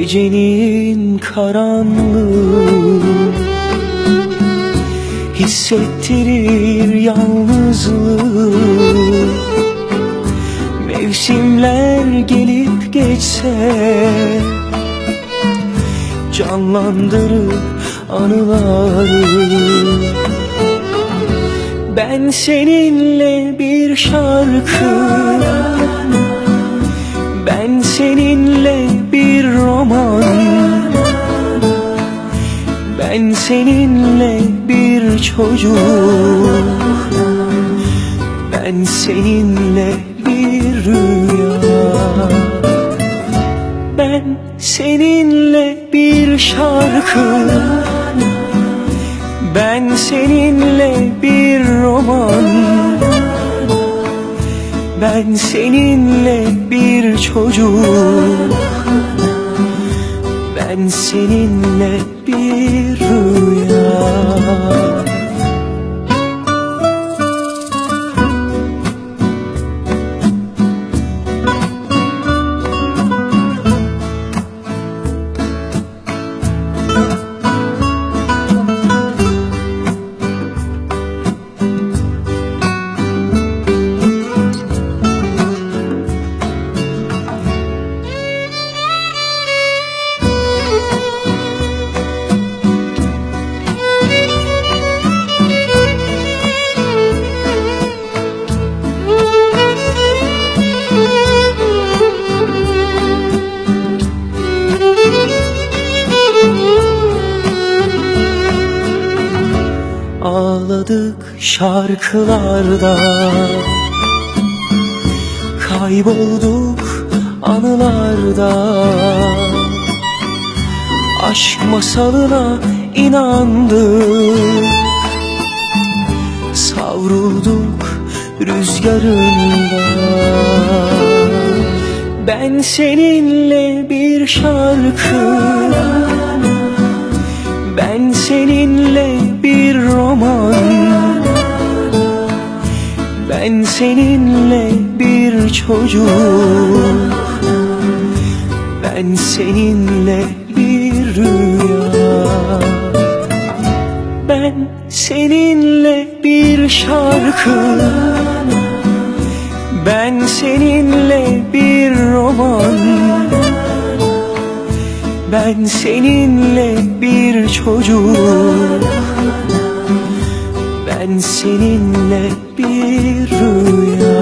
Gecenin karanlığı Hissettirir yalnızlığı. Mevsimler gelip geçse Canlandırır anıları. Ben seninle bir şarkı Ben seninle bir roman. Ben seninle bir çocuk. Ben seninle bir rüya. Ben seninle bir şarkı. Ben seninle bir roman Ben seninle bir çocuk. Ben seninle bir rüya Ağladık şarkılarda. Kaybolduk anılarda. Aşk masalına inandık. Savrulduk rüzgarında. Ben seninle bir şarkı ben seninle bir roman. Ben seninle bir çocuk. Ben seninle bir rüya. Ben seninle bir şarkı. Ben seninle bir roman. Ben seninle çocuk. Ben seninle bir rüya